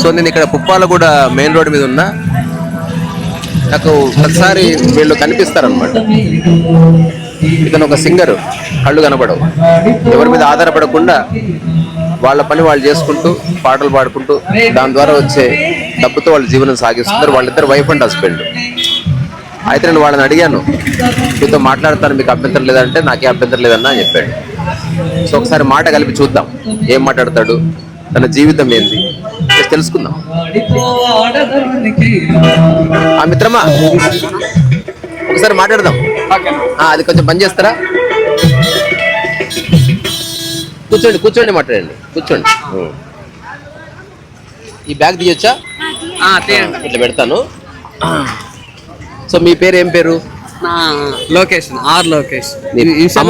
So నేను ఇక్కడ Puppalaguda main road మీద ఉన్నా. నాకు ఒకసారి వీళ్ళు కనిపిస్తారనమాట ఇతను ఒక సింగర్ కళ్ళు కనపడవు ఎవరి మీద ఆధారపడకుండా వాళ్ళ పని వాళ్ళు చేసుకుంటూ పాటలు పాడుకుంటూ దాని ద్వారా వచ్చే డబ్బుతో వాళ్ళ జీవనం సాగిస్తున్నారు. వాళ్ళిద్దరు వైఫ్ అండ్ హస్బెండ్. అయితే నేను వాళ్ళని అడిగాను మీతో మాట్లాడతాను మీకు అభ్యంతరం లేదంటే నాకే అభ్యంతరం లేదన్నా అని చెప్పాడు. సో ఒకసారి మాట కలిపి చూద్దాం ఏం మాట్లాడతాడు తన జీవితం ఏంది తెలుసుకుందాం. ఆ మిత్రమా? ఒకసారి మాట్లాడదాం. ఆ, అది కొంచెం బంద్ చేస్తారా? కూర్చోండి కూర్చోండి మాట్లాడండి. కూర్చోండి. ఈ బ్యాగ్ తీయొచ్చా? ఇట్లా పెడతాను. సో మీ పేరు ఏం పేరు?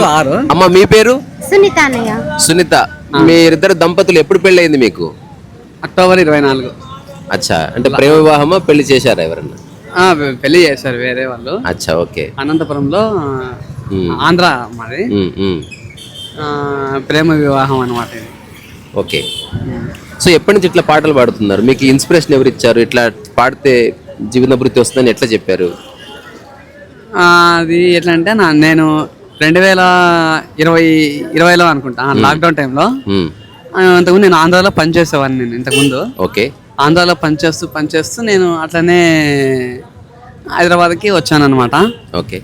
ఆర్ అమ్మ మీ పేరు? సునీత అన్నయ్య. సునీత. మీరిద్దరు దంపతులు ఎప్పుడు పెళ్ళి అయింది మీకు? అక్టోబర్ ఇరవై నాలుగు. అచ్చా అంటే ప్రేమ వివాహమా పెళ్ళి చేశారా ఎవరన్నా? ఆ, పెళ్ళి చేశారు వేరే వాళ్ళు. అచ్చా ఓకే. అనంతపురంలో. ఆంధ్ర మాది. ఆ, ప్రేమ వివాహం అనమాట ఇది. ఓకే. సో ఎప్పటి నుంచి ఇట్లా పాటలు పాడుతున్నారు? మీకు ఇన్స్పిరేషన్ ఎవరు ఇచ్చారు? ఇట్లా పాడితే జీవన వృత్తి వస్తుందని ఎట్లా చెప్పారు? ఆ, అది ఎట్లా అంటే నా నేను రెండు వేల ఇరవై ఇరవైలో అనుకుంటా లాక్డౌన్ టైంలో. అంతకుముందు నేను ఆంధ్రాలో పనిచేసేవాడిని నేను ఇంతకుముందు. ఓకే. ఆంధ్రాలో పనిచేస్తూ పనిచేస్తూ నేను అట్లనే హైదరాబాద్కి వచ్చాను అనమాట ఓకే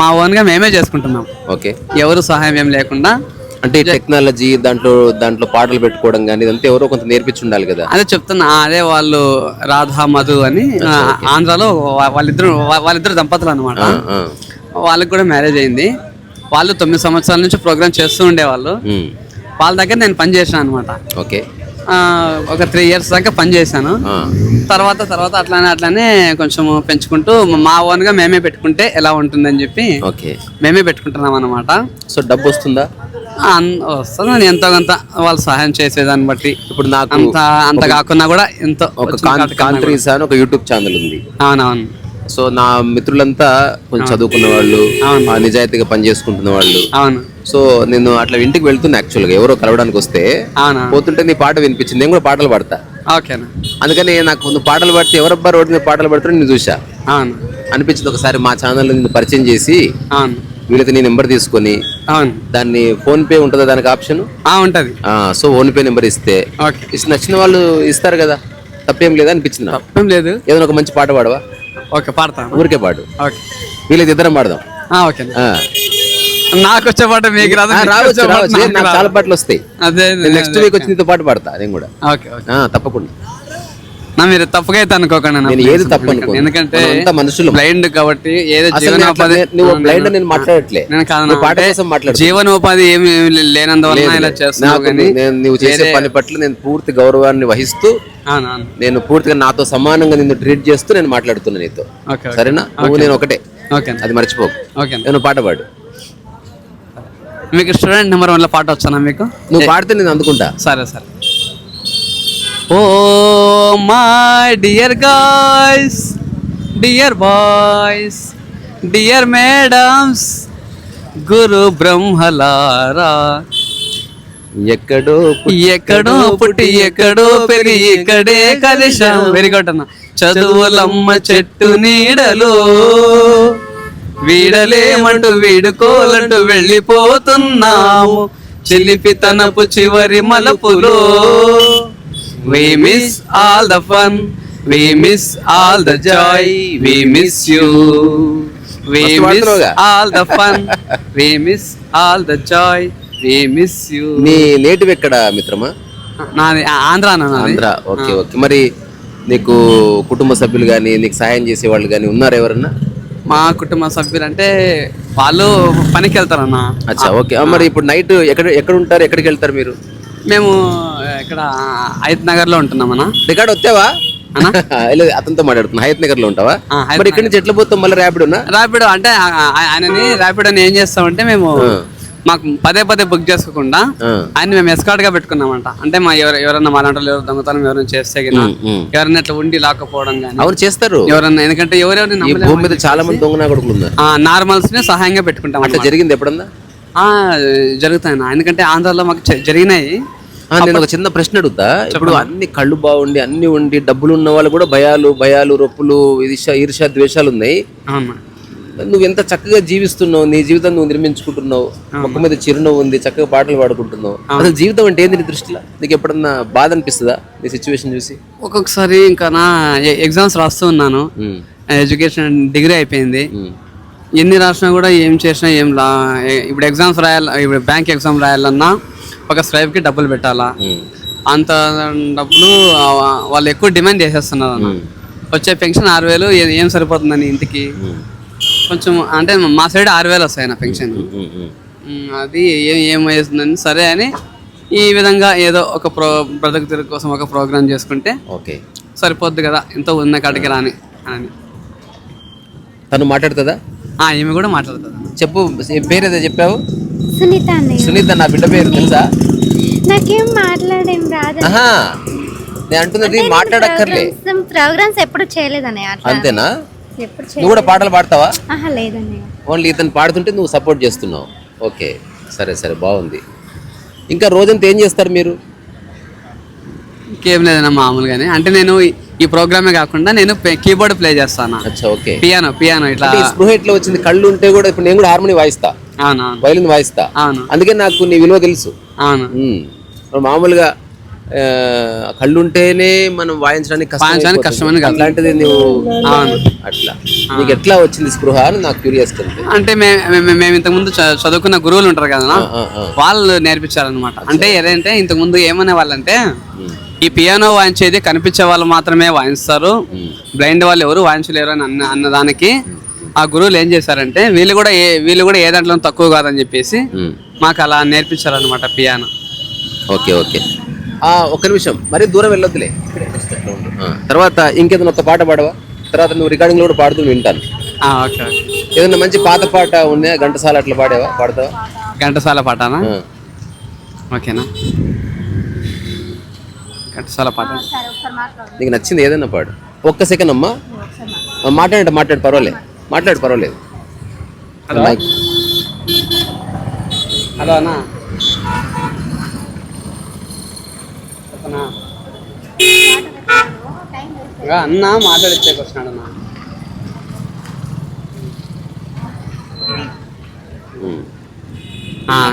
మా ఓన్గా మేమే చేసుకుంటున్నాం. ఓకే. ఎవరు సహాయం ఏం లేకుండా. అంటే టెక్నాలజీ దాంట్లో దాంట్లో పాటలు పెట్టుకోవడం కానీ ఇదంతా ఎవరో కొంత నేర్పించి ఉండాలి కదా. అదే చెప్తున్నా అదే వాళ్ళు రాధా మధు అని ఆంధ్రాలో వాళ్ళిద్దరు వాళ్ళిద్దరు దంపతులు అనమాట. వాళ్ళకి కూడా మ్యారేజ్ అయింది. వాళ్ళు తొమ్మిది సంవత్సరాల నుంచి ప్రోగ్రామ్ చేస్తూ ఉండేవాళ్ళు. వాళ్ళ దగ్గర నేను పని చేశాను అనమాట ఓకే. ఒక త్రీ ఇయర్స్ దాకా పని చేశాను. ఆ, తర్వాత తర్వాత అట్లానే అట్లానే కొంచెం పెంచుకుంటూ మా ఓన్గా మేమే పెట్టుకుంటే ఎలా ఉంటుందని చెప్పి ఓకే. మేమే పెట్టుకుంటున్నాం అనమాట సో డబ్బు వస్తుందా? వస్తుంది ఎంతో కొంత వాళ్ళు సహాయం చేసేదాన్ని బట్టి. ఇప్పుడు నాకు అంత అంత కాకున్నా కూడా ఎంతో ఒక యూట్యూబ్ ఛానల్ ఉంది. అవునవును. సో నా మిత్రులంతా కొంచెం చదువుకున్న వాళ్ళు నిజాయితీగా పని చేసుకుంటున్న వాళ్ళు. అవును. సో నేను అట్లా ఇంటికి వెళ్తున్నా యాక్చువల్గా ఎవరో కలవడానికి వస్తే పోతుంటే నీ పాట వినిపించింది నేను కూడా పాటలు పాడతా. ఓకేనా? అందుకని నాకు నువ్వు పాటలు పాడితే ఎవరబ్బా రోడ్డు మీద పాటలు పాడుతుంటే నేను చూసా అవును. అనిపించింది ఒకసారి మా ఛానల్ నిన్ను పరిచయం చేసి అవును. వీళ్ళకి నీ నెంబర్ తీసుకొని అవును. దాన్ని ఫోన్ పే ఉంటుందా దానికి ఆప్షన్? ఆ, ఉంటది. సో ఫోన్ పే నెంబర్ ఇస్తే నచ్చిన వాళ్ళు ఇస్తారు కదా తప్పేం లేదా అనిపించింది తప్పేం లేదు. ఏదైనా ఒక మంచి పాట పాడవా? ఓకే పాడతాను ఊరికే పాడు. ఓకే. వీళ్ళకి ఇద్దరం పాడదాం. ఆ. నాకు వచ్చే పాట మీకు రాదు రావచ్చు నాకు. చాలా పాటలు వస్తాయి. నెక్స్ట్. వీక్ వచ్చి నీతో పాటు పాడతా నేను కూడా. Okay okay. తప్పకుండా. నా మీరు తప్పుగా అయితే అనుకోకండి నేను. ఏది తప్పు. ఎందుకంటే మనుషులం. బ్లైండ్ కాబట్టి ఏదో జీవనోపాధి నువ్వు బ్లైండ్ నేను మాట్లాడట్లే. నేను కాదు నువ్వు పాట అంటే కోసం మాట్లాడు. జీవనోపాధి ఏమి లేనందువల్ల ఇలా చేస్తున్నావు నాకు కానీ నేను నువ్వు చేసే వేరే- పని పట్ల నేను పూర్తి గౌరవాన్ని వహిస్తూ నేను పూర్తిగా నాతో సమానంగా నిన్ను ట్రీట్ చేస్తూ నేను మాట్లాడుతున్నా నీతో. సరేనా? నువ్వు నేను ఒకటే. ఓకే. అది మర్చిపోకు. నేను పాట పాడు. మీకు స్టూడెంట్ నెంబర్ వన్లో పాట వచ్చానా మీకు? నువ్వు పాడితే నేను అందుకుంటా. సరే సరే. ఓ my dear guys dear boys dear madams గురు బ్రహ్మలారా ఎక్కడో ఎక్కడో పుట్టి ఎక్కడో పెరిగి ఇక్కడే కలిశాం. వెరీ గుడ్ అన్న. చదువులమ్మ చెట్టు నీడలో. వీడలేమంటూ వీడుకోలంటూ వెళ్ళిపోతున్నాము. చిలిపి తనపు చివరి మలపులో. All the fun we miss all the joy we miss you we మస్తు miss పాడుతున్నావుగా. All the fun we miss all the joy we miss you నీ నేటివ్ ఎక్కడ మిత్రమా? నాది ఆ- ఆంధ్ర అన్న నాది. ఆంధ్ర. Okay okay. మరి నీకు కుటుంబ సభ్యులు కానీ నీకు సాయం చేసే వాళ్ళు కానీ ఉన్నారు ఎవరన్నా? మా కుటుంబ సభ్యులు అంటే వాళ్ళు పనికి వెళ్తారన్న అచ్చా ఓకే. ఆ, మరి ఇప్పుడు నైట్ ఎక్కడ ఎక్కడ ఉంటారు? ఎక్కడికి వెళ్తారు మీరు? మేము ఇక్కడ హైత్ నగర్లో ఉంటున్నాం అన్న. రికార్డ్ వచ్చావా? లేదు అతనితో మాట్లాడుతున్నా. హయత్ నగర్లో ఉంటావా మరి ఇక్కడి నుంచి ఎట్లా పోతాం మళ్ళీ ర్యాపిడోనా ర్యాపిడో అంటే ఆయనని ర్యాపిడో ఏం చేస్తామంటే మేము మాకు పదే పదే బుక్ చేసుకోకుండా. ఆయన మేము ఎస్కార్ట్గా పెట్టుకున్నామంట. అంటే మా ఎవరు ఎవరన్నా మా లాంటి ఎవరు దొంగతనం ఎవరైనా చేస్తే గిన. ఎవరైనా ఇట్లా ఉండి లాక్కపోవడం కానీ అవును చేస్తారు. ఎవరన్నా ఎందుకంటే ఎవరెవరిని భూమి మీద చాలా మంది దొంగ నార్మల్స్ని సహాయంగా పెట్టుకుంటాం అట్లా జరిగింది ఎప్పుడన్నా? జరుగుతాయి. ఎందుకంటే ఆంధ్రాలో మాకు జరిగినాయి. నేను ఒక చిన్న ప్రశ్న అడుగుతా. ఇప్పుడు అన్ని కళ్ళు బాగుండి అన్ని ఉండి డబ్బులు ఉన్న వాళ్ళు కూడా భయాలు భయాలు రొప్పులు ఈర్ష ఈర్ష ద్వేషాలు ఉన్నాయి. నువ్వు ఎంత చక్కగా జీవిస్తున్నావు నీ జీవితం నువ్వు నిర్మించుకుంటున్నావు మొక్క మీద చిరునవ్వు ఉంది చక్కగా పాటలు పాడుకుంటున్నావు. అసలు జీవితం అంటే ఏంది నీ దృష్టిలో? నీకు ఎప్పుడన్నా బాధ అనిపిస్తుందా నీ సిచ్యువేషన్ చూసి? ఒక్కొక్కసారి ఇంకా నా ఎగ్జామ్స్ రాస్తూ ఉన్నాను. ఎడ్యుకేషన్ డిగ్రీ అయిపోయింది. ఎన్ని రాసినా కూడా ఏం చేసినా ఏం లా ఇప్పుడు ఎగ్జామ్స్ రాయాలి ఇప్పుడు బ్యాంక్ ఎగ్జామ్ రాయాలన్నా ఒక స్క్రైబ్కి డబ్బులు పెట్టాలా. అంత డబ్బులు వాళ్ళు ఎక్కువ డిమాండ్ చేసేస్తున్నారు అన్న వచ్చే పెన్షన్ ఆరు వేలు ఏ- సరిపోతుందని ఇంటికి? కొంచెం అంటే మా సైడ్ ఆరు వేలు వస్తాయి నా పెన్షన్ అది ఏం ఏమవుతుందని సరే అని ఈ విధంగా ఏదో ఒక ప్రో బ్రతుకు తెరుగు కోసం ఒక ప్రోగ్రామ్ చేసుకుంటే ఓకే. సరిపోద్ది కదా ఎంతో ఉన్న కాడికి రాని అని. తను మాట్లాడుతుందా? ఈమె కూడా మాట్లాడుతుంది. చెప్పు పేరు ఏదో చెప్పావు? సునీత సునీత నా బిడ్డ పేరు తెలుసా? నాకేం మాట్లాడేం రాదు. నేను అంటున్నది మాట్లాడక్కర్లే. ప్రోగ్రామ్స్ ఎప్పుడు అట్లా. అంతేనా? నువ్వు కూడా పాటలు పాడతావా? లేదన్నయ్య. ఓన్లీ ఇతను పాడుతుంటే నువ్వు సపోర్ట్ చేస్తున్నావు. ఓకే సరే సరే బాగుంది. ఇంకా రోజంతా ఏం చేస్తారు మీరు? ఇంకేం లేదన్నా మామూలుగానే. అంటే నేను ఈ- ప్రోగ్రామే కాకుండా నేను కీబోర్డ్ ప్లే చేస్తాను. అచ్చా ఓకే. పియానో పియానో ఇట్లా ఈ స్పృహ ఎట్లా వచ్చింది? కళ్ళు ఉంటే కూడా ఇప్పుడు నేను కూడా హార్మోని వాయిస్తా. అవునవును. వైలిన్ వాయిస్తా. అవును. అందుకే నాకు నీ విలువ తెలుసు. అవును. మామూలుగా ఆ, కళ్ళు ఉంటేనే మనం వాయించడానికి కష్టం. కష్టమని. అట్లాంటిది నువ్వు అవును. అట్లా. నీకు ఎట్లా వచ్చింది స్పృహ అని నాకు క్యూరియాసిటీ ఉంది. అంటే మేము ఇంతకుముందు చదువుకున్న గురువులు ఉంటారు కదా. వాళ్ళు నేర్పించారనమాట అంటే ఏదంటే ఇంతకుముందు ఏమనే వాళ్ళంటే ఈ పియానో వాయించేది కనిపించే వాళ్ళు మాత్రమే వాయిస్తారు. బ్లైండ్ వాళ్ళు ఎవరు వాయించలేరు అని అన్న అన్నదానికి ఆ గురువులు ఏం చేశారంటే వీళ్ళు కూడా ఏ వీళ్ళు కూడా ఏ దాంట్లో తక్కువ కాదని చెప్పేసి. మాకు అలా నేర్పించారనమాట పియానో ఓకే ఓకే. ఒక్క నిమిషం. మరీ దూరం వెళ్ళొద్దులే. తర్వాత ఇంకేదైనా ఒక పాట పాడవా? తర్వాత నువ్వు రికార్డింగ్ కూడా పాడుతూ వింటాను. ఆ, ఓకే ఓకే. ఏదైనా మంచి పాత పాట ఉన్నాయా ఘంటసాల అట్లా పాడేవా? పాడతావా? ఘంటసాల పాటనా. ఓకేనా? ఘంటసాల పాట. నీకు నచ్చింది ఏదైనా పాడు. ఒక్క సెకండ్ అమ్మా. ఆ, మాట్లాడండి మాట్లాడు పర్వాలేదు. మాట్లాడు పర్వాలేదు. మైక్. హలో అన్నా చెప్పనా ఇంకా అన్న మాట్లాడిచ్చేకి వచ్చినాడు అన్న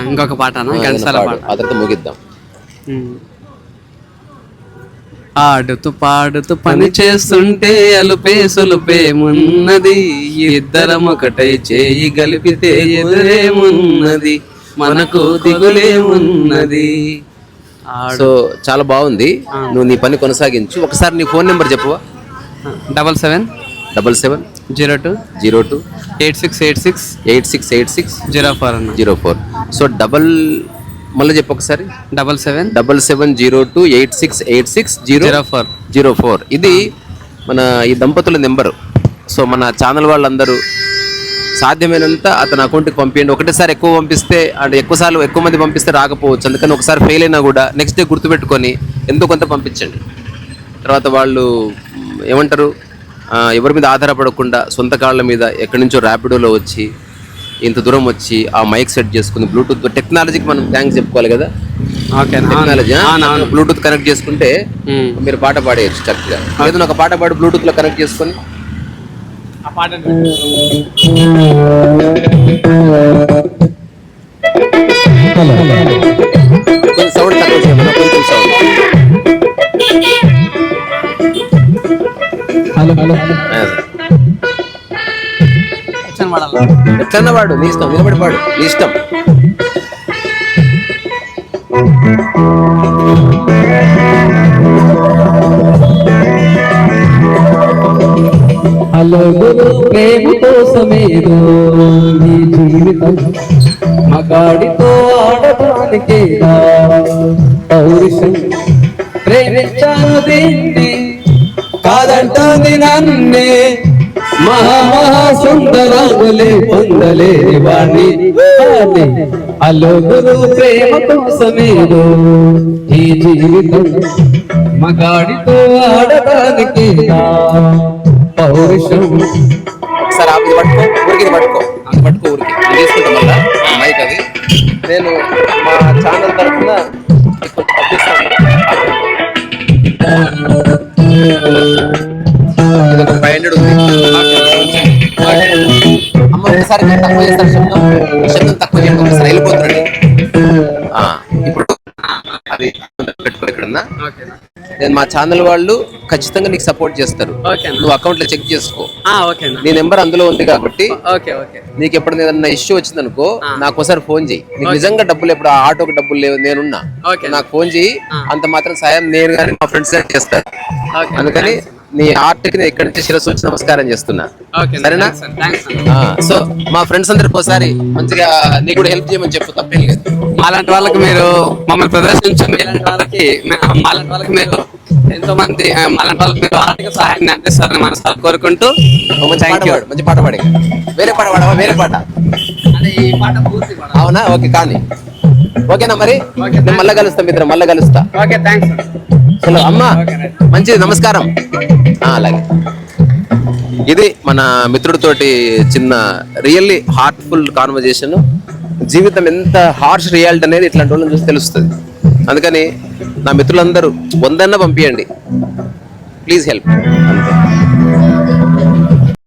ఇంకొక పాట అన్న. పాట. ఆ తర్వాత ముగిద్దాం. ఆడుతూ పాడుతూ పని చేస్తుంటే అలుపే సులుపేమున్నది ఇద్దరం ఒకటై చేయి గలిపితే ఎదురేమున్నది మనకు దిగులేమున్నది సో చాలా బాగుంది. నువ్వు నీ పని కొనసాగించు. ఒకసారి నీ ఫోన్ నెంబర్ చెప్పవా double seven. Double seven. Zero two. Zero two. Eight six eight six. Eight six eight six. Zero four అన్న. Zero four. సో డబల్ మళ్ళీ చెప్పు ఒకసారి. Double seven. Double seven zero two eight six eight six zero zero four. Zero four. ఇది మన ఈ దంపతుల number. So మన channel వాళ్ళందరూ సాధ్యమైనంత అతని అకౌంట్కి పంపించండి ఒకటేసారి ఎక్కువ పంపిస్తే అంటే ఎక్కువ సార్లు ఎక్కువ మంది పంపిస్తే రాకపోవచ్చు. అందుకని ఒకసారి ఫెయిల్ అయినా కూడా నెక్స్ట్ డే గుర్తుపెట్టుకొని ఎంతో కొంత పంపించండి. తర్వాత వాళ్ళు ఏమంటారు? ఎవరి మీద ఆధారపడకుండా సొంత కాళ్ళ మీద ఎక్కడి నుంచో ర్యాపిడోలో వచ్చి ఇంత దూరం వచ్చి ఆ మైక్ సెట్ చేసుకుని బ్లూటూత్ టెక్నాలజీకి మనం థ్యాంక్స్ చెప్పుకోవాలి కదా? ఓకేనా టెక్నాలజీ. బ్లూటూత్ కనెక్ట్ చేసుకుంటే. మీరు పాట పాడేయచ్చు చక్కగా. ఏదైనా ఒక పాట పాడి బ్లూటూత్లో కనెక్ట్ చేసుకొని. ఆ పాట ఎట్లన్నా వాడు నీ ఇష్టం నిలబడి పాడు నీ ఇష్టం. అలగురు ప్రేమ కోసమేదో నీ జీవితం. మగాడితో ఆడటానికి పౌరుషం. ప్రేమించాను దీన్ని కాదంటుంది నన్నే. మహా మహా సుందరాములే పొందలేని వాణ్ణి వాణ్ణి. ప్రేమ కోసమేదో ఈ జీవితం మగాడితో ఆడటానికి పౌరుషం. ఒకసారి ఆమె పట్టుకో ఊరికి పట్టుకో. ఆమె పట్టుకో ఊరికి. నేను తీసుకుంటా మళ్ళా. మైక్ అది. నేను మా ఛానల్ తరఫున నీకు పంపిస్తా ఇది ఒక ఫైవ్ హండ్రెడ్ ఉంది అమ్మ ఒకసారి తక్కువ చేస్తారు శబ్దం. శబ్దం తక్కువ చేయండి ఒకసారి వెళ్ళిపోతున్నాడు. ఇప్పుడు అది పెట్టుకో నేను మా ఛానల్ వాళ్ళు ఖచ్చితంగా నీకు సపోర్ట్ చేస్తారు. నువ్వు అకౌంట్లో చెక్ చేసుకో. నీ నెంబర్ అందులో ఉంది కాబట్టి నీకు ఎప్పుడు ఏదన్నా ఇష్యూ వచ్చిందనుకో ఆ. నాకు ఒకసారి ఫోన్ చేయి. నీకు నిజంగా డబ్బులు ఎప్పుడు ఆటోకి డబ్బులు లేవు నేనున్నా. ఓకే. నాకు ఫోన్ చేయి. అంత మాత్రం సాయం నేను కానీ మా ఫ్రెండ్స్ చేస్తారు. అందుకని నీ ఆర్ట్కి నేను ఎక్కడి నుంచి శిరస్సు వచ్చి నమస్కారం చేస్తున్నా. సరేనా? సో మా ఫ్రెండ్స్ అందరికి ఒకసారి మంచిగా నీకు కూడా హెల్ప్ చేయమని చెప్పు తప్పేం లేదు. మాలాంటి వాళ్ళకి మీరు మమ్మల్ని ప్రదర్శించు మీలాంటి వాళ్ళకి మాలాంటి వాళ్ళకి మీరు ఎంతో మంది మాలాంటి వాళ్ళకి మీరు ఆర్థిక సహాయాన్ని అందిస్తారని మనసారి కోరుకుంటూ థ్యాంక్ యూ మంచి పాట పాడి. వేరే పాట పాడవా? వేరే పాట? ఈ పాట పూర్తి అవునా? ఓకే కానీ. ఓకేనా మరి? నేను మళ్ళా కలుస్తా మిత్రం మళ్ళా కలుస్తా. ఓకే థ్యాంక్స్ హలో అమ్మా. మంచిది నమస్కారం. అలాగే. ఇది మన మిత్రుడితోటి చిన్న రియల్లీ హార్ట్ఫుల్ కాన్వర్జేషన్. జీవితం ఎంత హార్ష్ రియాలిటీ అనేది ఇట్లాంటి వాళ్ళని చూసి తెలుస్తుంది. అందుకని నా మిత్రులందరూ వందన్న పంపించండి ప్లీజ్ హెల్ప్. అంతే.